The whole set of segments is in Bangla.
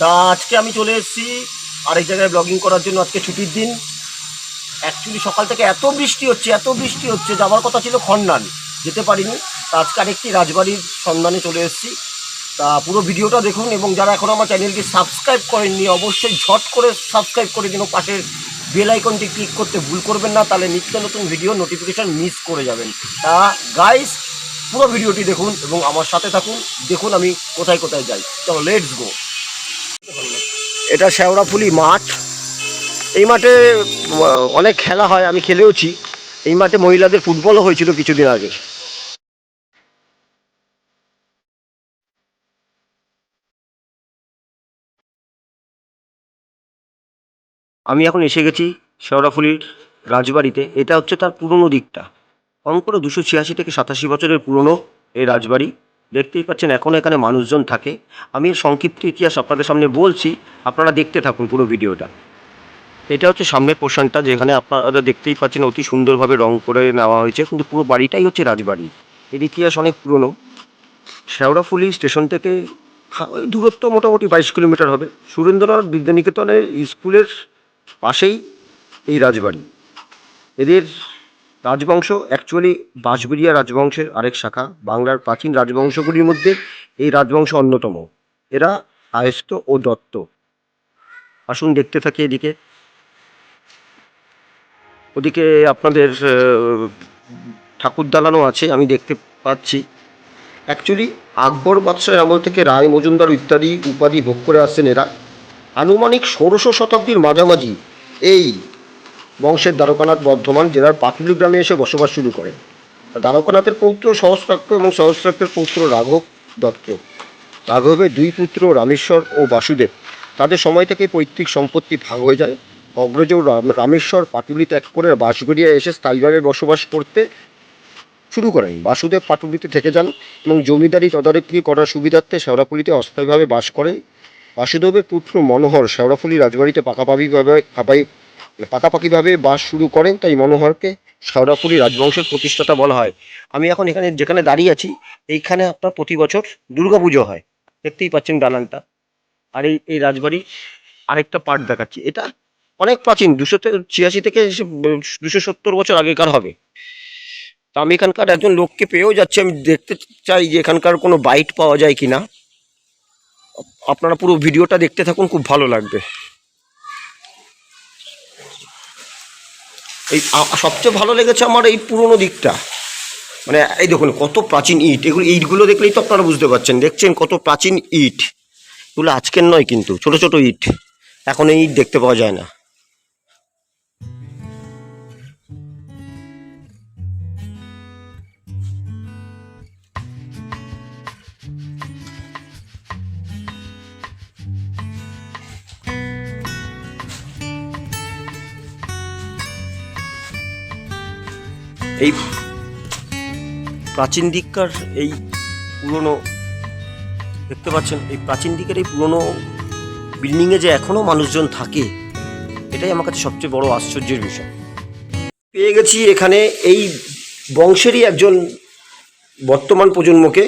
তা আজকে আমি চলে এসেছি আরেক জায়গায় ব্লগিং করার জন্য আজকে ছুটির দিন। অ্যাকচুয়ালি সকাল থেকে এত বৃষ্টি হচ্ছে, এত বৃষ্টি হচ্ছে, যাওয়ার কথা ছিল খন্ডান, যেতে পারিনি। তা আজকে আরেকটি রাজবাড়ির সন্ধানে চলে এসেছি। তা পুরো ভিডিওটা দেখুন এবং যারা এখন আমার চ্যানেলকে সাবস্ক্রাইব করেননি, অবশ্যই ঝট করে সাবস্ক্রাইব করে দিন পাশের বেল আইকনটি ক্লিক করতে ভুল করবেন না, তাহলে নিত্য নতুন ভিডিও নোটিফিকেশন মিস করে যাবেন। তা গাইস পুরো ভিডিওটি দেখুন এবং আমার সাথে থাকুন। দেখুন আমি কোথায় কোথায় যাই। চলো লেটস গো এটা শেওড়াফুলি মাঠ। এই মাঠে অনেক খেলা হয়, আমি খেলেওছি। এই মাঠে মহিলাদের ফুটবলও হয়েছিল কিছুদিন আগে। আমি এখন এসে গেছি শেওড়াফুলির রাজবাড়িতে। এটা হচ্ছে তার পুরনো দিকটা। কম করে দুশো ছিয়াশি থেকে সাতাশি বছরের পুরনো এই রাজবাড়ি। দেখতেই পাচ্ছেন এখনও এখানে মানুষজন থাকে। আমি এর সংক্ষিপ্ত ইতিহাস আপনাদের সামনে বলছি, আপনারা দেখতে থাকুন পুরো ভিডিওটা। এটা হচ্ছে সামনের পোর্শনটা যেখানে আপনারা দেখতেই পাচ্ছেন অতি সুন্দরভাবে রং করে নেওয়া হয়েছে। কিন্তু পুরো বাড়িটাই হচ্ছে রাজবাড়ি। এর ইতিহাস অনেক পুরনো। শেওড়াফুলি স্টেশন থেকে দূরত্ব মোটামুটি বাইশ কিলোমিটার হবে। সুরেন্দ্রনাথ বিদ্যানিকেতনের স্কুলের পাশেই এই রাজবাড়ি। এদের রাজবংশ অ্যাকচুয়ালি বাঁশবেরিয়া রাজবংশের আরেক শাখা, বাংলার প্রাচীন রাজবংশগুলির মধ্যে এই রাজবংশ অন্যতম। এরা আয়স্ত ও দত্ত। আসুন দেখতে থাকি এদিকে। ওদিকে আপনাদের ঠাকুর দালানও আছে, আমি দেখতে পাচ্ছি। অ্যাকচুয়ালি আকবর বাদশাহ আমল থেকে রায়, মজুমদার ইত্যাদি উপাধি ভোগ করে আসছেন এরা। আনুমানিক ষোড়শ শতাব্দীর মাঝামাঝি এই বংশের দ্বারকানাথ বর্ধমান জেলার পাটুলি গ্রামে এসে বসবাস শুরু করেন দ্বারকানাথের পৌত্র সহস্রাক্ষ এবং সহস্রাক্ষের পৌত্র রাঘব দত্ত। রাঘবের দুই পুত্র রামেশ্বর ও বাসুদেব। তাদের সময় থেকে পৈতৃক সম্পত্তি ভাগ হয়ে যায়। অগ্রজ রামেশ্বর পাটুলি ত্যাগ করে বাঁশবেরিয়া এসে স্থায়ীভাবে বসবাস করতে শুরু করেন। বাসুদেব পাটুলিতে থেকে যান এবং জমিদারি তদারকি করার সুবিধার্থে শেওড়াফুলিতে অস্থায়ীভাবে বাস করেন বাসুদেবের পুত্র মনোহর শেওড়াফুলি রাজবাড়িতে পাকাপাকিভাবে পাকাই পাকাপাকিভাবে বাস শুরু করেন, তাই মনোহরকে শেওড়াফুলি রাজবংশের প্রতিষ্ঠাতা বলা হয়। আমি এখন এখানে যেখানে দাঁড়িয়ে আছি, এইখানে আপনার প্রতি বছর দুর্গাপুজো হয়। দেখতেই পাচ্ছেন দালানটা আর এই এই রাজবাড়ি আরেকটা পার্ট দেখাচ্ছি। এটা অনেক প্রাচীন, দুশো ছিয়াশি থেকে দুশো সত্তর বছর আগেকার হবে। তা আমি এখানকার একজন লোককে পেয়েও যাচ্ছি, আমি দেখতে চাই যে এখানকার কোনো বাইট পাওয়া যায় কি না আপনারা পুরো ভিডিওটা দেখতে থাকুন, খুব ভালো লাগবে। এই সবচেয়ে ভালো লেগেছে আমার এই পুরনো দিকটা। মানে এই দেখুন, কত প্রাচীন ইট। এগুলো, ইটগুলো দেখলেই তো আপনারা বুঝতে পারছেন। দেখছেন কত প্রাচীন ইট। এগুলো আজকের নয় কিন্তু, ছোট ছোট ইট। এখন এই ইট দেখতে পাওয়া যায় না। এই প্রাচীন দিককার এই পুরনো, দেখতে পাচ্ছেন, এই প্রাচীন দিকের এই পুরনো বিল্ডিংয়ে যে এখনও মানুষজন থাকে, এটাই আমার কাছে সবচেয়ে বড় আশ্চর্যের বিষয়। পেয়ে গেছি এখানে এই বংশেরই একজন বর্তমান প্রজন্মকে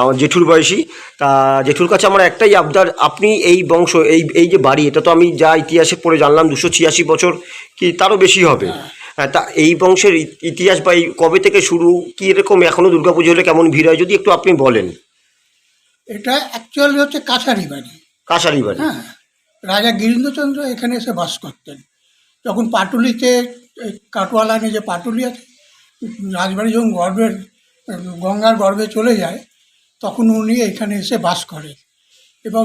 আমার জেঠুর বয়সী। তা জেঠুর কাছে আমার একটাই আবদার, আপনি এই বংশ, এই এই যে বাড়ি, এটা তো আমি যা ইতিহাসে পড়ে জানলাম, দুশো ছিয়াশি বছর কি তারও বেশি হবে। তা এই বংশের ইতিহাস বা এই কবে থেকে শুরু কি এরকম এখনও দুর্গাপুজো হলে কেমন ভিড় হয়? যদি একটু আপনি বলেন। এটা অ্যাকচুয়ালি হচ্ছে কাছারি বাড়ি। কাশারি বাড়ি। হ্যাঁ রাজা গিরীন্দ্রচন্দ্র এখানে এসে বাস করতেন। যখন পাটুলিতে এই কাটোয়ালানে যে পাটুলি আছে রাজবাড়ি যখন গর্ভের গঙ্গার গর্ভে চলে যায় তখন উনি এখানে এসে বাস করেন এবং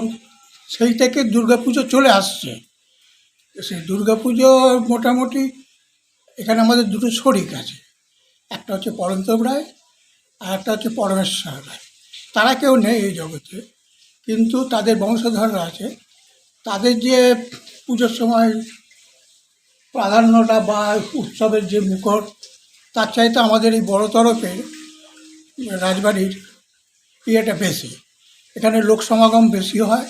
সেই থেকে দুর্গাপুজো চলে আসছে। সেই দুর্গাপুজো মোটামুটি এখানে আমাদের দুটো শরিক আছে। একটা হচ্ছে পরন্তব রায় আর একটা হচ্ছে পরমেশ্বর রায়। তারা কেউ নেই এই জগতে, কিন্তু তাদের বংশধররা আছে। তাদের যে পুজোর সময় প্রাধান্যটা বা উৎসবের যে মুখর, তার চাইতে আমাদের এই বড় তরফের রাজবাড়ির ইয়েটা বেশি। এখানে লোক সমাগম বেশি হয়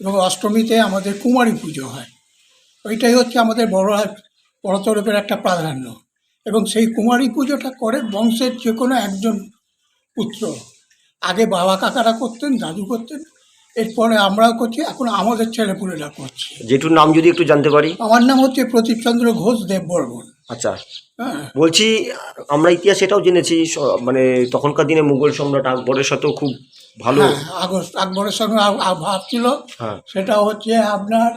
এবং অষ্টমীতে আমাদের কুমারী পুজো হয়। ওইটাই হচ্ছে আমাদের বড় তরফের একটা প্রাধান্য। এবং সেই কুমারী পুজোটা করে বংশের যে কোনো একজন পুত্র। আগে বাবা কাকারা করতেন দাদু করতেন এরপরে আমরাও করছি এখন আমাদের ছেলেপুলেরা করছে। যেটুর নাম যদি একটু জানতে পারি? আমার নাম হচ্ছে প্রদীপচন্দ্র ঘোষ দেববর্মন। আচ্ছা। হ্যাঁ। বলছি আমরা ইতিহাস এটাও জেনেছি মানে তখনকার দিনে মুঘল সম্রাট আকবরের সাথেও খুব ভালো। হ্যাঁ আগস্ট আকবরের সঙ্গে ভাব ছিল। হ্যাঁ। সেটা হচ্ছে আপনার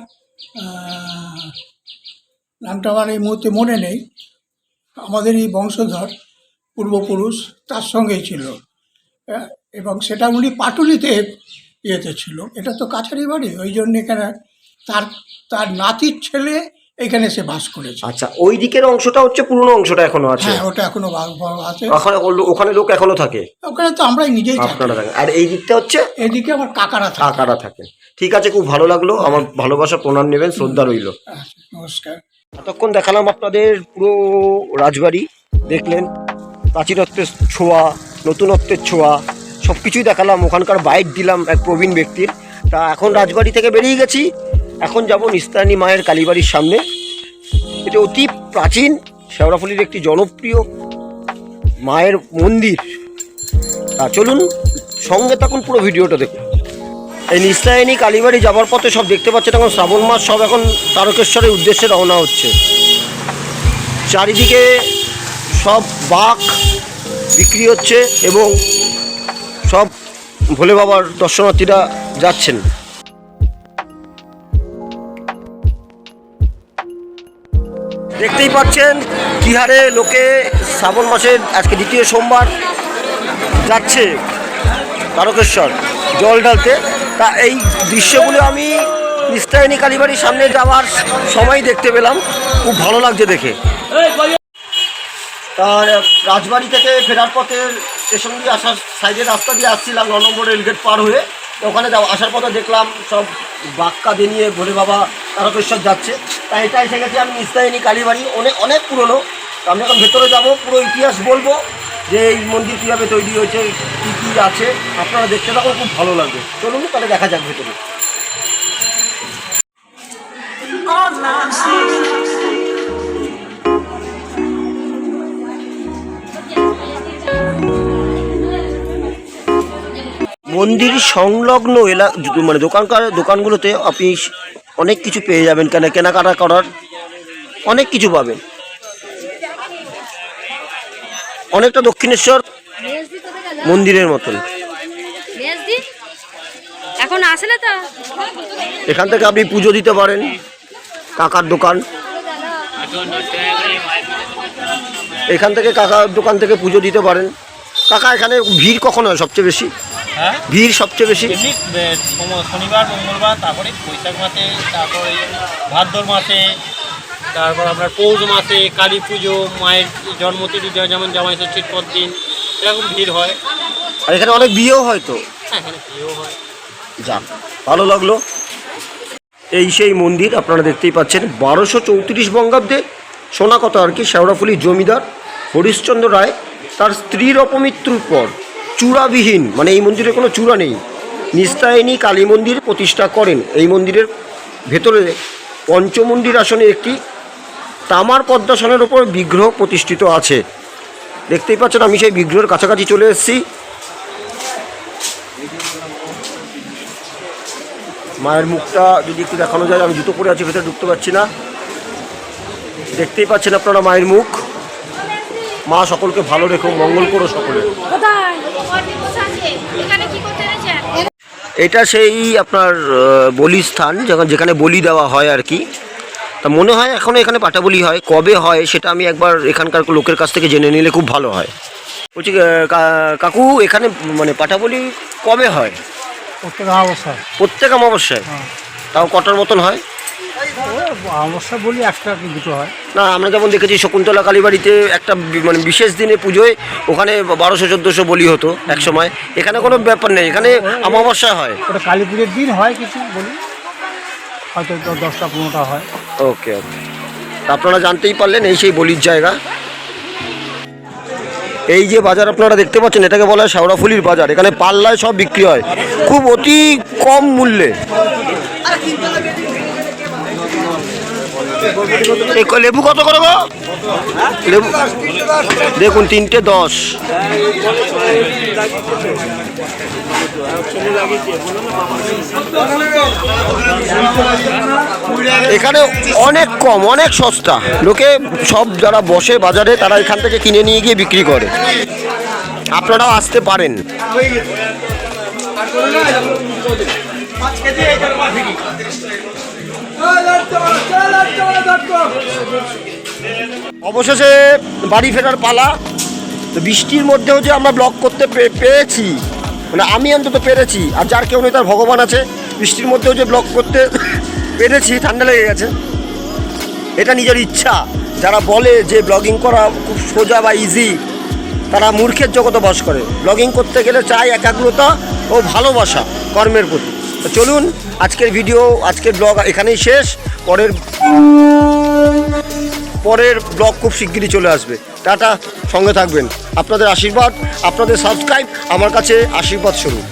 নামটা আমার এই মুহূর্তে মনে নেই। আমাদের এই বংশধর পূর্বপুরুষ তার সঙ্গেই ছিল। হ্যাঁ, এবং সেটা উনি পাটুলিতে ইয়েতে ছিল। এটা তো কাছারি বাড়ি ওই জন্য এখানে তার তার নাতির ছেলে এখানে সে বাস করেছে। আচ্ছা ওই দিকের অংশটা হচ্ছে পুরনো অংশটা এখনও আছে? হ্যাঁ ওটা এখনও আছে। ওখানে ওখানে লোক এখনও থাকে? ওখানে তো আমরাই নিজেই থাকি। আপনারা থাকেন। আর এই দিকটা হচ্ছে? এদিকে আমার কাকারা থাকে। কাকারা থাকেন ঠিক আছে খুব ভালো লাগল। আমার ভালোবাসা প্রণাম নেবেন শ্রদ্ধা রইল। হ্যাঁ, নমস্কার। এতক্ষণ দেখালাম আপনাদের পুরো রাজবাড়ি, দেখলেন প্রাচীনত্বের ছোঁয়া, নতুনত্বের ছোঁয়া সব কিছুই দেখালাম, ওখানকার বাইক দিলাম এক প্রবীণ ব্যক্তির। তা এখন রাজবাড়ি থেকে বেরিয়ে গেছি, এখন যাব নিস্তানি মায়ের কালীবাড়ির সামনে। এটা অতি প্রাচীন শেওড়াফুলির একটি জনপ্রিয় মায়ের মন্দির। তা চলুন, সঙ্গে তখন পুরো ভিডিওটা দেখুন। এই নিস্তায়নী কালীবাড়ি যাবার পথে সব দেখতে পাচ্ছেন এখন শ্রাবণ মাস সব এখন তারকেশ্বরের উদ্দেশ্যে রওনা হচ্ছে। চারিদিকে সব বাঘ বিক্রি হচ্ছে এবং সব ভোলে বাবার দর্শনার্থীরা যাচ্ছেন। দেখতেই পাচ্ছেন কি হারে লোকে শ্রাবণ মাসের আজকে দ্বিতীয় সোমবার যাচ্ছে তারকেশ্বর, জল ঢালতে। তা এই দৃশ্যগুলো আমি নিস্তায়নী কালীবাড়ির সামনে যাওয়ার সময় দেখতে পেলাম। খুব ভালো লাগছে দেখে। তার রাজবাড়ি থেকে ফেরার পথে স্টেশন দিয়ে আসার সাইডের রাস্তা দিয়ে আসছিলাম, ন রেলগেট পার হয়ে। ওখানে যাও আসার পথে দেখলাম সব বাক্কা দিয়ে ভোলে বাবা তারকেশ্বর যাচ্ছে। তাই এটা এসে গেছি আমি নিস্তায়নী কালীবাড়ি অনেক অনেক পুরনো। আমি এখন ভেতরে যাব, পুরো ইতিহাস বলব। যে এই মন্দির কীভাবে তৈরি হয়েছে, কী কী আছে, আপনারা দেখতে থাকুন, খুব ভালো লাগবে। চলুন, তাহলে দেখা যাক ভেতরে। মন্দির সংলগ্ন এলা মানে দোকানকার, দোকানগুলোতে আপনি অনেক কিছু পেয়ে যাবেন, কেন, কেনাকাটা করার অনেক কিছু পাবেন। অনেকটা দক্ষিণেশ্বর মন্দিরের মতন। এখন আসলে তো। এখান থেকে আপনি পুজো দিতে পারেন কাকার দোকান। এখান থেকে কাকার দোকান থেকে পুজো দিতে পারেন। কাকা এখানে ভিড় কখন হয় সবচেয়ে বেশি? হ্যাঁ? ভিড় সবচেয়ে বেশি? শনিবার মঙ্গলবার তারপরে বৈশাখ মাসে তারপরে ভাদ্র মাসে তারপর আপনার পৌষ মাসে কালী পুজো মায়ের জন্মতিথি যেমন জামাই ষষ্ঠীর পর দিন এরকম ভিড় হয়। আর এখানে অনেক বিয়েও হয় তো? হ্যাঁ এখানে বিয়েও হয়। যাক ভালো লাগল। এই সেই মন্দির আপনারা দেখতেই পাচ্ছেন বারোশো চৌত্রিশ বঙ্গাব্দে। শোনা কথা আর কি শেওড়াফুলির জমিদার হরিশ্চন্দ্র রায় তার স্ত্রীর অপমৃত্যুর পর চূড়াবিহীন মানে এই মন্দিরে কোনো চূড়া নেই নিস্তায়নী কালী মন্দির প্রতিষ্ঠা করেন। এই মন্দিরের ভেতরে পঞ্চমন্দির আসনে একটি তামার পদ্মাসনের ওপর বিগ্রহ প্রতিষ্ঠিত আছে। দেখতেই পাচ্ছেন আমি সেই বিগ্রহের কাছাকাছি চলে এসেছি। মায়ের মুখটা যদি একটু দেখানো যায় আমি জুতো পরে আছি ভেতরে ঢুকতে পারছি না। দেখতেই পাচ্ছেন আপনারা মায়ের মুখ। মা সকলকে ভালো রেখো মঙ্গল করো সকলে। এটা সেই আপনার বলি স্থান যেখানে বলি দেওয়া হয় আর কি। তা মনে হয় এখনও এখানে পাটা বলি হয় কবে হয় সেটা আমি একবার এখানকার লোকের কাছ থেকে জেনে নিলে খুব ভালো হয়। বলছি কাকু এখানে মানে পাটা বলি কবে হয়? প্রত্যেক অবস্থা প্রত্যেক অমাবস্যায়? হ্যাঁ। তাও কটার মতন হয়? অবস্থা বলি একটা দুটো হয়। না আমরা যেমন দেখেছি শকুন্তলা কালীবাড়িতে একটা মানে বিশেষ দিনে পুজোয় ওখানে বারোশো চোদ্দোশো বলি হতো এক সময় এখানে কোনো ব্যাপার নেই এখানে অমাবস্যা হয়। ওটা কালী পুজোর দিন হয় কিছু বলি? হয়তো দশটা পনেরোটা হয়। ওকে ওকে আপনারা জানতেই পারলেন, এই সেই বলির জায়গা। এই যে বাজার আপনারা দেখতে পাচ্ছেন, এটাকে বলা হয় শেওড়াফুলির বাজার। এখানে পাল্লায় সব বিক্রি হয়। খুব অতি কম মূল্যে। লেবু কত করে গো? লেবু দেখুন, তিনটে দশ। এখানে অনেক কম, অনেক সস্তা। লোকে সব যারা বসে বাজারে, তারা এখান থেকে কিনে নিয়ে গিয়ে বিক্রি করে। আপনারাও আসতে পারেন। অবশেষে বাড়ি ফেরার পালা। তো বৃষ্টির মধ্যেও যে আমরা ব্লক করতে পেরেছি মানে আমি অন্তত পেরেছি, আর যার কেউ নেই তার ভগবান আছে, বৃষ্টির মধ্যেও যে ব্লক করতে পেরেছি, ঠান্ডা লেগে গেছে। এটা নিজের ইচ্ছা। যারা বলে যে ব্লগিং করা খুব সোজা বা ইজি তারা মূর্খের জগতে বাস করে। ব্লগিং করতে গেলে চাই একাগ্রতা ও ভালোবাসা কর্মের প্রতি। তো চলুন, আজকের ভিডিও আজকের ব্লগ এখানেই শেষ। পরের পরের ব্লগ খুব শিগগিরই চলে আসবে। টাটা, সঙ্গে থাকবেন। আপনাদের আশীর্বাদ, আপনাদের সাবস্ক্রাইব আমার কাছে আশীর্বাদ স্বরূপ।